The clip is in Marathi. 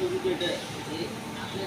एज्युकेटर हे आपल्या